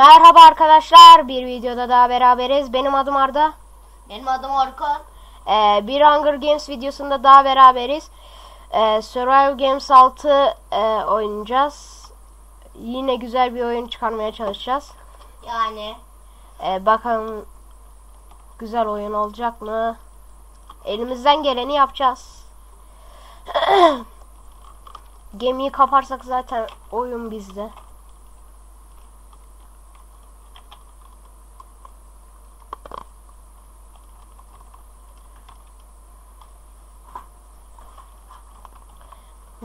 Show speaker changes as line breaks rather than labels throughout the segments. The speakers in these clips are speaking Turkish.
Merhaba arkadaşlar. Bir videoda daha beraberiz. Benim adım Arda.
Benim adım Orkun.
Ee, bir Hunger Games videosunda daha beraberiz. Ee, Survival Games 6 e, oynayacağız. Yine güzel bir oyun çıkarmaya çalışacağız.
Yani
Ee, bakalım güzel oyun olacak mı? Elimizden geleni yapacağız. Gemiyi kaparsak zaten oyun bizde.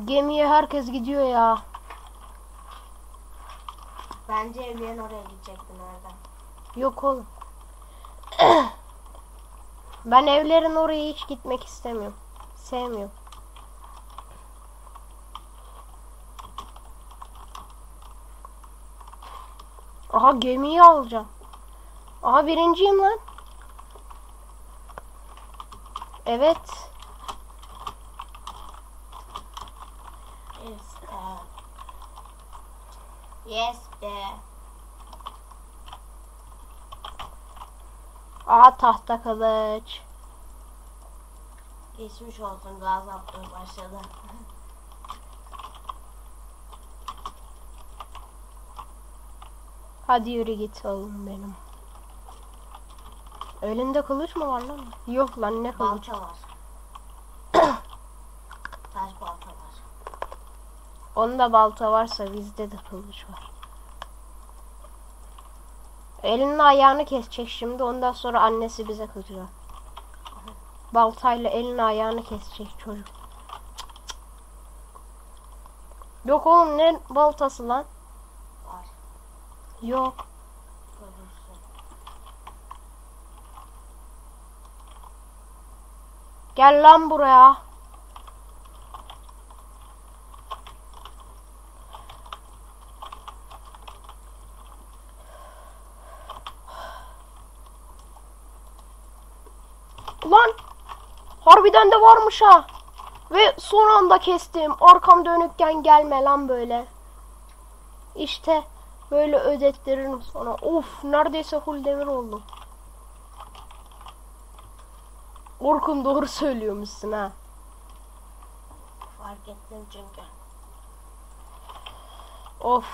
Gemiye herkes gidiyor ya.
bence evlerin oraya gidecektin nereden?
Yok oğlum. ben evlerin oraya hiç gitmek istemiyorum. Sevmiyorum. Aha gemiyi alacağım. Aha birinciyim lan. Evet.
Yes be. Yes be.
Aha tahta kılıç.
Geçmiş olsun gaz atmaya başladı.
Hadi yürü git oğlum benim. Elinde kılıç mı var lan? Yok lan ne kılıç?
balta var. Taş balta var.
Onda balta varsa bizde de kılıç var. Elini ayağını kesecek şimdi ondan sonra annesi bize kızacak. Baltayla elini ayağını kesecek çocuk. Yok oğlum ne baltası lan?
Var.
Yok. Gel lan buraya. Lan harbiden de varmış ha. Ve son anda kestim. Arkam dönükken gelme lan böyle. İşte böyle ödettiririm sana. Of neredeyse full demir oldum. Orkun doğru söylüyormuşsun ha.
Fark ettim çünkü.
Of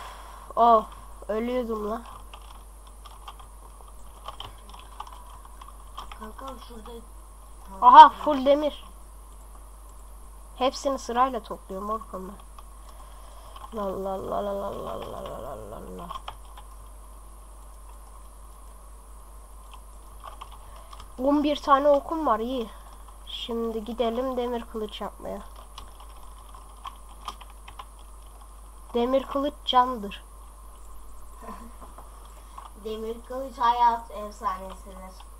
of ölüyordum lan.
Kanka şurada
Aha full demir. Hepsini sırayla topluyorum. La la la la la la la la la la la. On bir tane okum var iyi. Şimdi gidelim demir kılıç yapmaya. Demir kılıç candır.
demir kılıç hayat efsanesidir.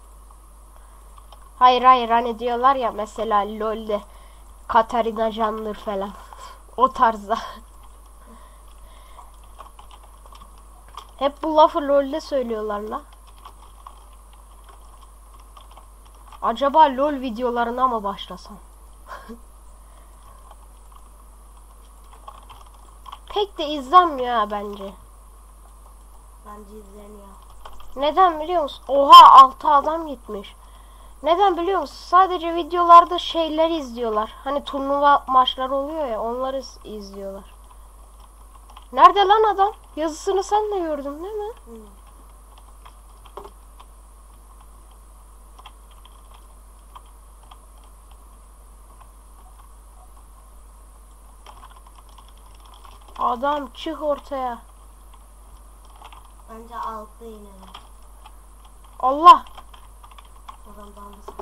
Hayır hayır hani diyorlar ya mesela LoL'de Katarina candır falan. O tarzda. Hep bu lafı LoL'de söylüyorlar la. Acaba LoL videolarına mı başlasam? Pek de izlenmiyor ha bence.
Bence izleniyor.
Neden biliyor musun? Oha altı adam gitmiş. Neden biliyor musun? Sadece videolarda şeyler izliyorlar. Hani turnuva maçları oluyor ya onları iz- izliyorlar. Nerede lan adam? Yazısını sen de gördün değil mi?
Hı.
Adam çık ortaya.
Bence altta inelim.
Allah.
Oradan dalmasın.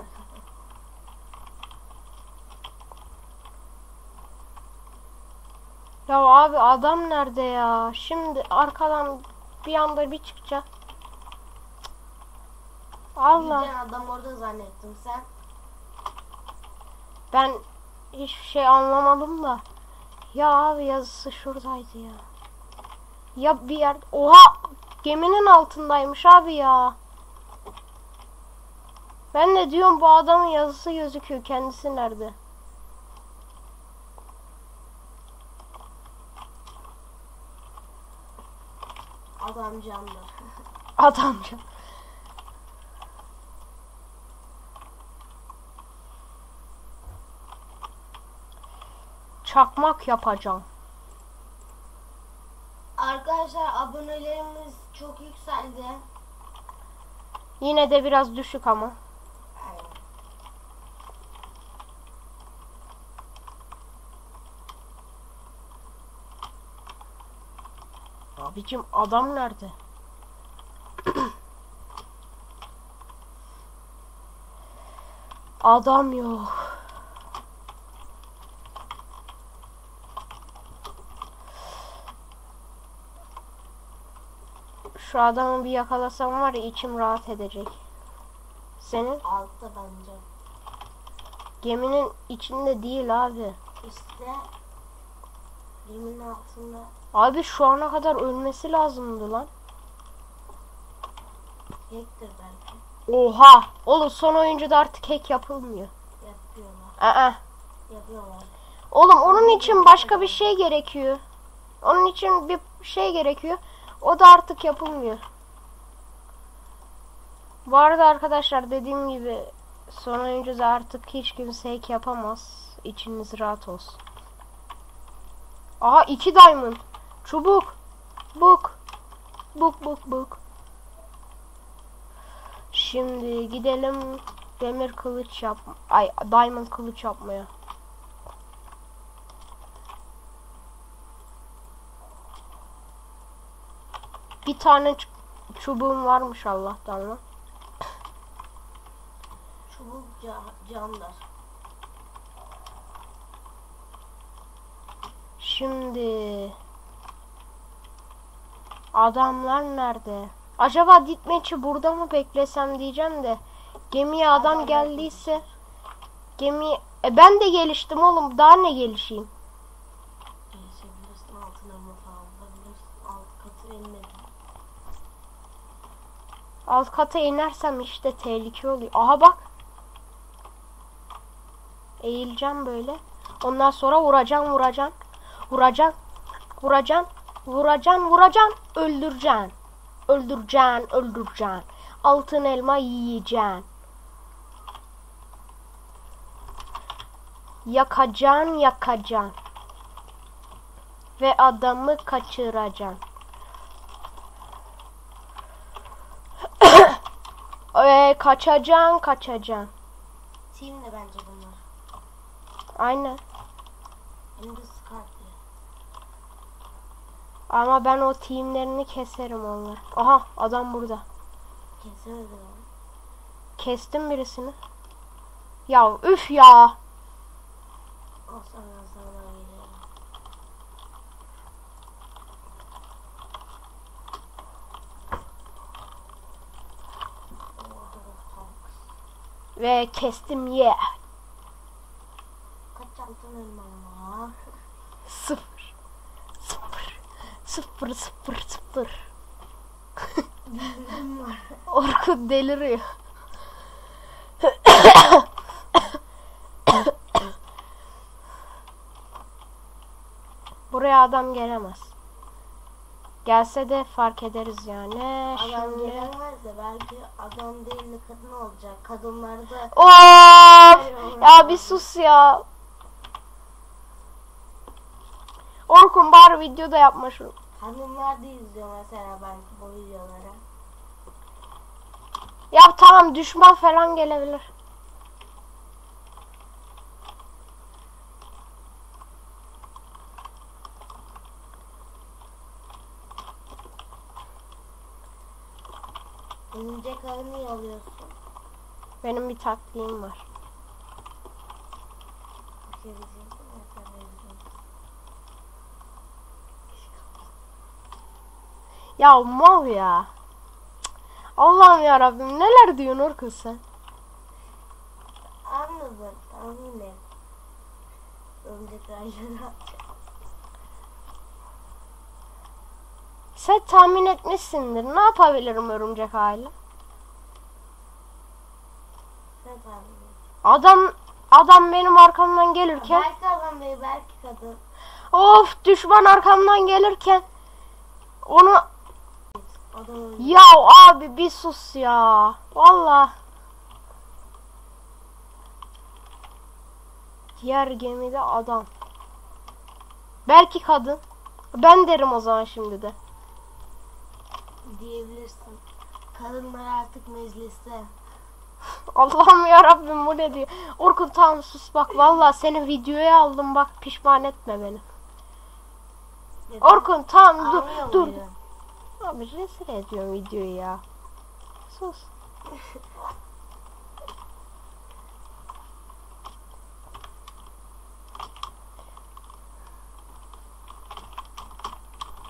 Ya abi adam nerede ya? Şimdi arkadan bir anda bir çıkacak. Allah.
Giden adam orada zannettim sen.
Ben hiçbir şey anlamadım da. Ya abi yazısı şuradaydı ya. Ya bir yer... Oha! Geminin altındaymış abi ya. Ben de diyorum bu adamın yazısı gözüküyor. Kendisi nerede?
Adam canlı.
Adamca. Çakmak yapacağım.
Arkadaşlar abonelerimiz çok yükseldi.
Yine de biraz düşük ama.
Aynen.
Abicim adam nerede? adam yok. Şu adamı bir yakalasam var ya içim rahat edecek. Senin
Altta bence.
geminin içinde değil abi.
İşte geminin altında.
Abi şu ana kadar ölmesi lazımdı lan.
Hack'tir belki.
Oha! Oğlum son oyuncuda artık hack yapılmıyor.
Yapıyorlar.
Aa.
Yapıyorlar.
Oğlum onun için başka bir şey gerekiyor. Onun için bir şey gerekiyor. O da artık yapılmıyor. Bu arada arkadaşlar dediğim gibi son oyuncuda artık hiç kimse hack yapamaz. İçiniz rahat olsun. Aha iki diamond. Çubuk. Buk. Buk buk buk. Şimdi gidelim demir kılıç yap. Ay diamond kılıç yapmaya. Bir tane çubuğum varmış Allah'tan lan.
Çubuk ca- camlar.
Şimdi adamlar nerede? Acaba ditmeçi burada mı beklesem diyeceğim de gemiye adam geldiyse gemi e ben de geliştim oğlum daha ne gelişeyim?
Geçebilirsin altına mı falan bulabilirsin. Alt katı inmedi.
Alt kata inersem işte tehlike oluyor. Aha bak. Eğileceğim böyle. Ondan sonra vuracağım vuracağım. Vuracağım. Vuracağım. Vuracağım vuracağım. Öldüreceksin. Öldüreceksin öldüreceksin. Altın elma yiyeceksin. Yakacaksın yakacaksın. Ve adamı kaçıracaksın. Ee, kaçacaksın.
Team de bence bunlar.
Aynen.
Scarp'li.
Ama ben o teamlerini keserim onlar. Aha adam burada.
Kesemedi.
Kestim birisini. Ya üf ya. Ve kestim ye.
Kaç altın elman var?
Sıfır. Sıfır. Sıfır sıfır. Orkun deliriyor. Buraya adam gelemez. Gelse de fark ederiz yani.
Adam
Şimdi...
gelemez de belki adam değil de kadın olacak. Kadınlarda
Of! Ya bir sus ya. Orkun bari videoda yapma şunu.
hanımlar da izliyor mesela belki bu videoları.
Ya tamam düşman falan gelebilir.
Örümcek ağı niye alıyorsun?
Benim bir taktiğim var.
Bir şey diyecektim. ya, sen de izle.
Ya mal ya. Allah'ım ya Rabbim neler diyorsun Orkun sen?
Anladım. Et. Örümcek ağıyla
Sen tahmin etmişsindir. Ne yapabilirim örümcek aile? Adam adam benim arkamdan gelirken
Belki adam değil belki kadın.
of düşman arkamdan gelirken onu. Ya abi bir sus ya. Valla. Diğer gemide adam. Belki kadın. Ben derim o zaman şimdi de.
diyebilirsin. Kadınlar artık mecliste.
Allah'ım ya Rabbim bu ne diyor? Orkun tamam sus bak valla seni videoya aldım bak pişman etme beni.
Neden?
Orkun tamam dur
Anlıyor
dur.
muydun?
Abi rezil ediyorum videoyu ya. Sus.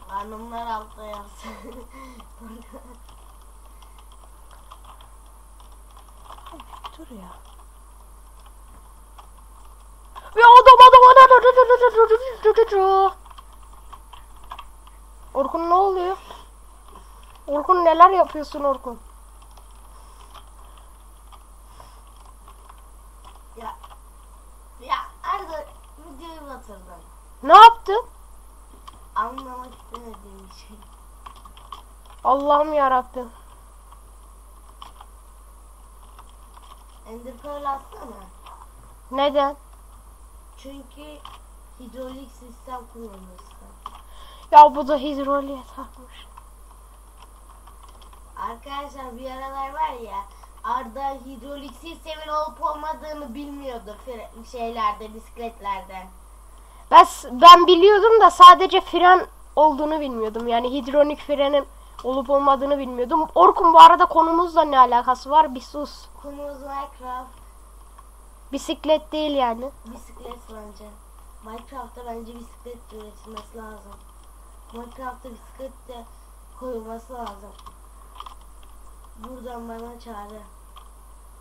Hanımlar altta yazsın.
Dur ya. Ve adam adam adam Orkun ne oluyor? Orkun neler yapıyorsun Orkun?
ya. Ya Arda videoyu batırdın.
Ne yaptın?
Anlamak istemediğim şey.
Allah'ım ya Rabbim.
Ender Pearl atsana.
Neden?
Çünkü hidrolik sistem kullanıyorsun.
Ya bu da hidroliğe takmış.
Arkadaşlar bir aralar var ya Arda hidrolik sistemin olup olmadığını bilmiyordu fre- şeylerde bisikletlerde.
Ben, ben biliyordum da sadece fren olduğunu bilmiyordum. Yani hidrolik frenin olup olmadığını bilmiyordum. Orkun bu arada konumuzla ne alakası var? Bir sus.
Konumuz Minecraft
Bisiklet değil yani.
bisiklet bence. Minecraft'ta bence bisiklet üretilmesi lazım. Minecraft'ta bisiklet de koyulması lazım. Buradan bana çağrı.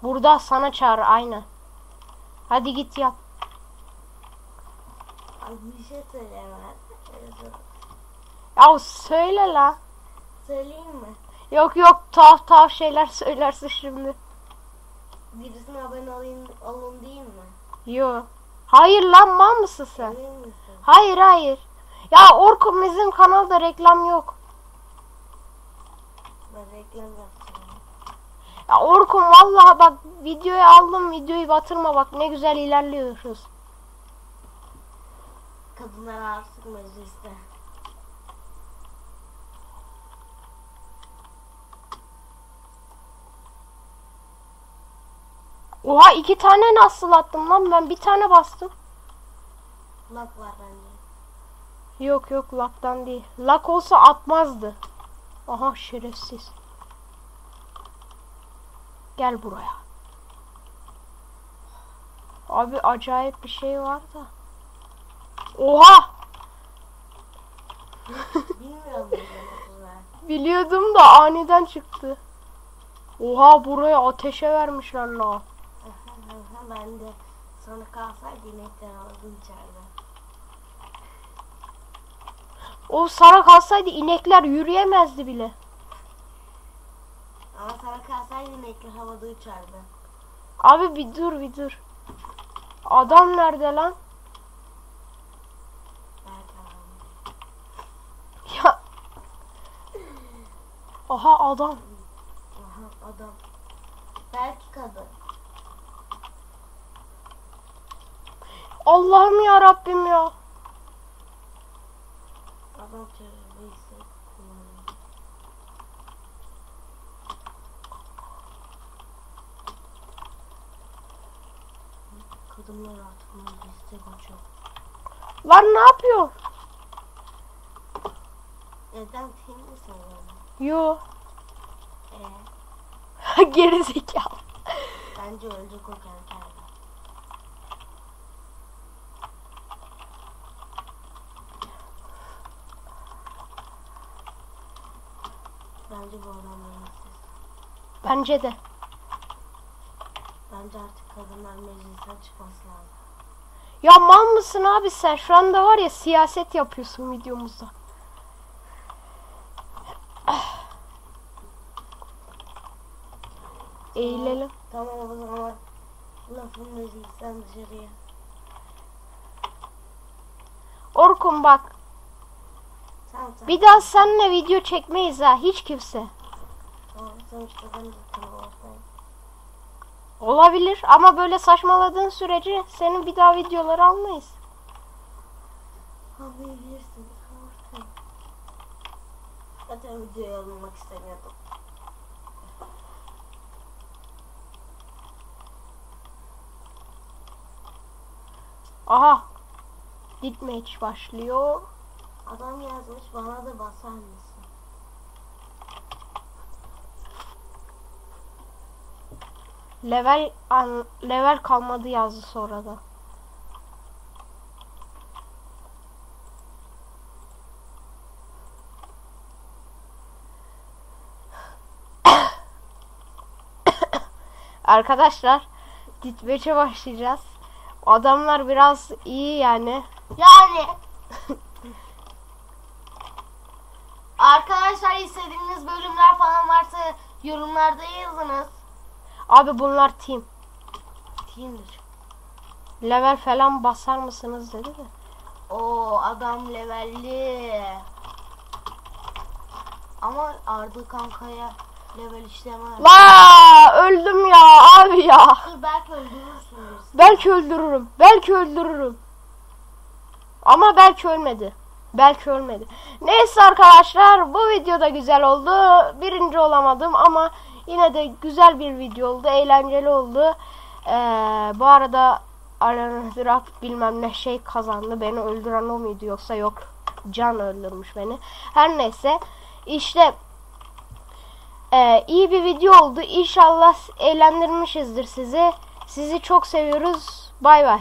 Burada sana çağır aynen. Hadi git yap.
Abi bir şey söyleyeyim ben.
Ya söyle la.
Söyleyeyim mi?
Yok yok tuhaf tuhaf şeyler söylersin şimdi.
Birisine abone olayım, olun değil mi?
Yo. Hayır lan mal mısın sen?
Misin?
Hayır hayır. Ya Orkun bizim kanalda reklam yok.
Ben reklam yapacağım.
Ya Orkun vallahi bak videoyu aldım videoyu batırma bak ne güzel ilerliyoruz.
Kadınlar artık mecliste.
Oha iki tane nasıl attım lan ben bir tane bastım.
Lak var bence.
Yok yok laktan değil. Lak olsa atmazdı. Aha şerefsiz. Gel buraya. Abi acayip bir şey var da. Oha! Biliyordum da aniden çıktı. Oha buraya ateşe vermişler la.
Ben de sonra kalsaydı inekler aldım içeride.
O sana kalsaydı inekler yürüyemezdi bile.
Ama sana kalsaydı inekler havada uçardı.
Abi bir dur bir dur. Adam nerede lan? Ya. Aha adam.
Aha adam. Belki kadın.
Allah'ım ya Rabbim ya.
Adam terörist kullanıyor. Kadınlar artık mecliste kaçıyor.
Lan ne yapıyor?
Neden film?
Yo.
Ee,
Geri zekalı.
bence ölecek o. Bence bu adam mecliste.
Bence de.
Bence artık kadınlar meclisten çıkması lazım.
Ya mal mısın abi sen? Şu anda var ya siyaset yapıyorsun videomuzda. Eğilelim.
Tamam o zaman lafın meclisten dışarıya.
Orkun bak.
Tamam tamam.
Bir daha seninle video çekmeyiz ha hiç kimse.
Tamam, sonuçta ben de tamam.
Olabilir ama böyle saçmaladığın sürece senin bir daha videoları almayız.
Anlayabilirsin. Tamam. Zaten videoya alınmak istemiyordum.
Aha. Deathmatch başlıyor.
Adam yazmış bana da basar mısın?
Level level kalmadı yazdı sonra da. Arkadaşlar Deathmatch'e başlayacağız. Adamlar biraz iyi yani.
Yani Arkadaşlar istediğiniz bölümler falan varsa yorumlarda yazınız.
Abi bunlar team.
Team'dir.
Level falan basar mısınız dedi de.
Oo adam levelli. Ama Arda kankaya level işlemez.
La öldüm ya abi ya.
Dur belki öldürürsünüz.
Belki öldürürüm. Belki öldürürüm. Ama belki ölmedi. Belki ölmedi. Neyse arkadaşlar bu video da güzel oldu. Birinci olamadım ama yine de güzel bir video oldu. Eğlenceli oldu. Ee, bu arada Alan Drop bilmem ne şey kazandı. Beni öldüren o muydu yoksa yok. Can öldürmüş beni. Her neyse. işte ee, iyi bir video oldu. İnşallah eğlendirmişizdir sizi. Sizi çok seviyoruz. Bay bay.